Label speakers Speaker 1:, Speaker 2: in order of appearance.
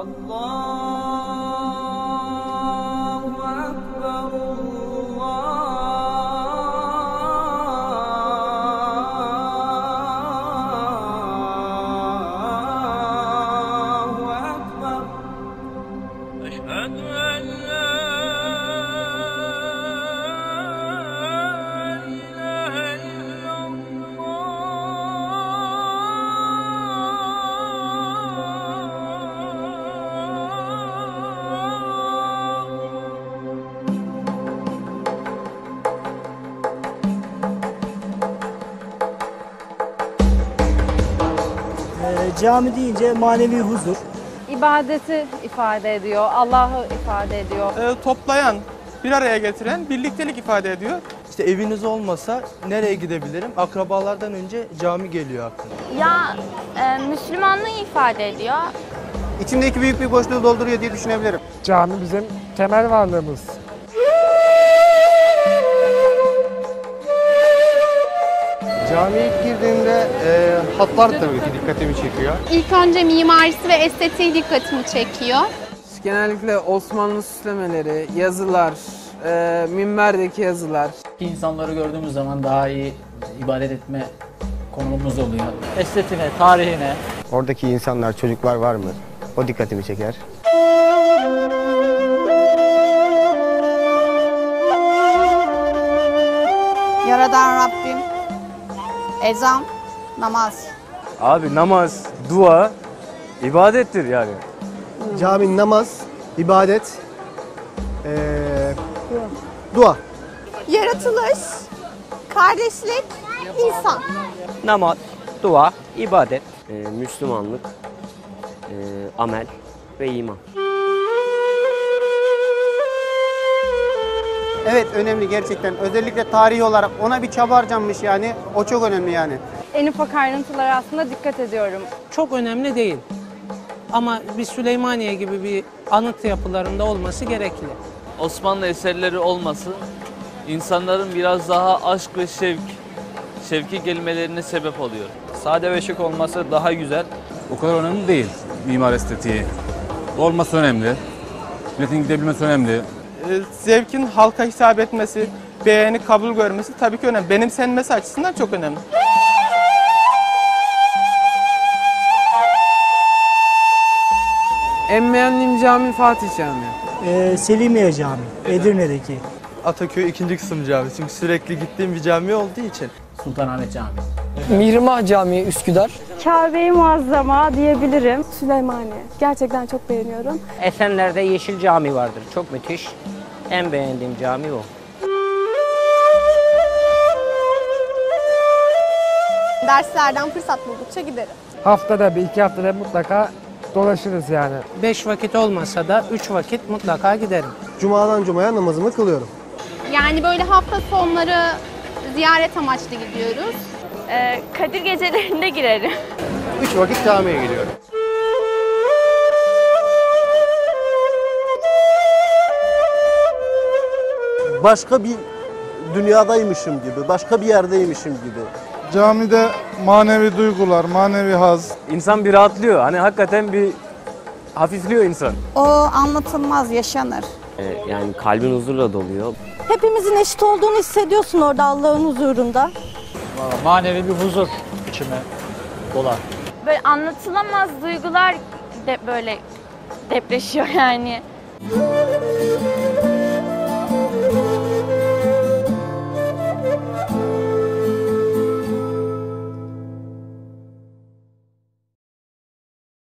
Speaker 1: الله
Speaker 2: cami deyince manevi huzur.
Speaker 3: ibadeti ifade ediyor, Allah'ı ifade ediyor.
Speaker 4: e, toplayan, bir araya getiren birliktelik ifade ediyor.
Speaker 5: İşte eviniz olmasa nereye gidebilirim? Akrabalardan önce cami geliyor aklıma.
Speaker 6: Ya e, Müslümanlığı ifade ediyor.
Speaker 7: İçimdeki büyük bir boşluğu dolduruyor diye düşünebilirim.
Speaker 8: Cami bizim temel varlığımız.
Speaker 7: Camiye girdiğimde e, hatlar tabii ki dikkatimi çekiyor.
Speaker 9: İlk önce mimarisi ve estetiği dikkatimi çekiyor.
Speaker 10: Genellikle Osmanlı süslemeleri, yazılar, e, minberdeki yazılar.
Speaker 11: İnsanları gördüğümüz zaman daha iyi ibadet etme konumumuz oluyor. Estetine, tarihine,
Speaker 7: Oradaki insanlar, çocuklar var mı? O dikkatimi çeker.
Speaker 9: Yaradan Rabbim, ezan, namaz.
Speaker 5: Abi namaz, dua, ibadettir yani.
Speaker 7: Cami, namaz, ibadet, ee, dua.
Speaker 9: Yaratılış, kardeşlik, insan.
Speaker 5: Namaz, dua, ibadet. Müslümanlık, amel ve iman.
Speaker 7: Evet önemli gerçekten. Özellikle tarihi olarak ona bir çaba harcanmış yani. O çok önemli yani.
Speaker 3: En ufak ayrıntılara aslında dikkat ediyorum.
Speaker 10: Çok önemli değil. Ama bir Süleymaniye gibi bir anıt yapılarında olması gerekli.
Speaker 11: Osmanlı eserleri olması insanların biraz daha aşk ve şevk, şevki gelmelerine sebep oluyor.
Speaker 5: Sade ve şık olması daha güzel.
Speaker 8: O kadar önemli değil mimar estetiği. Olması önemli. Milletin gidebilmesi önemli.
Speaker 4: E, zevkin halka hitap etmesi, beğeni, kabul görmesi tabii ki önemli. Benimsenmesi açısından çok önemli.
Speaker 10: En beğendiğim cami Fatih Camii.
Speaker 2: Ee, Selimiye Camii, Edirne'deki.
Speaker 5: Ataköy ikinci kısım cami. Çünkü sürekli gittiğim bir cami olduğu için.
Speaker 11: Sultanahmet Camii.
Speaker 10: Mihrimah Camii Üsküdar.
Speaker 3: Kabe-i Muazzama diyebilirim.
Speaker 9: Süleymaniye. Gerçekten çok beğeniyorum.
Speaker 5: Esenler'de Yeşil Cami vardır. Çok müthiş. En beğendiğim cami o.
Speaker 9: Derslerden fırsat buldukça giderim.
Speaker 8: Haftada bir, iki haftada mutlaka dolaşırız yani.
Speaker 10: Beş vakit olmasa da üç vakit mutlaka giderim.
Speaker 7: Cuma'dan Cuma'ya namazımı kılıyorum.
Speaker 9: Yani böyle hafta sonları ziyaret amaçlı gidiyoruz.
Speaker 6: E, Kadir gecelerinde girerim.
Speaker 7: Üç vakit camiye gidiyorum.
Speaker 5: Başka bir dünyadaymışım gibi, başka bir yerdeymişim gibi.
Speaker 8: Camide manevi duygular, manevi haz.
Speaker 5: İnsan bir rahatlıyor. Hani hakikaten bir hafifliyor insan.
Speaker 9: O anlatılmaz, yaşanır.
Speaker 5: yani kalbin huzurla doluyor.
Speaker 9: Hepimizin eşit olduğunu hissediyorsun orada Allah'ın huzurunda.
Speaker 11: Manevi bir huzur içime dolar.
Speaker 6: Böyle anlatılamaz duygular de böyle depreşiyor yani.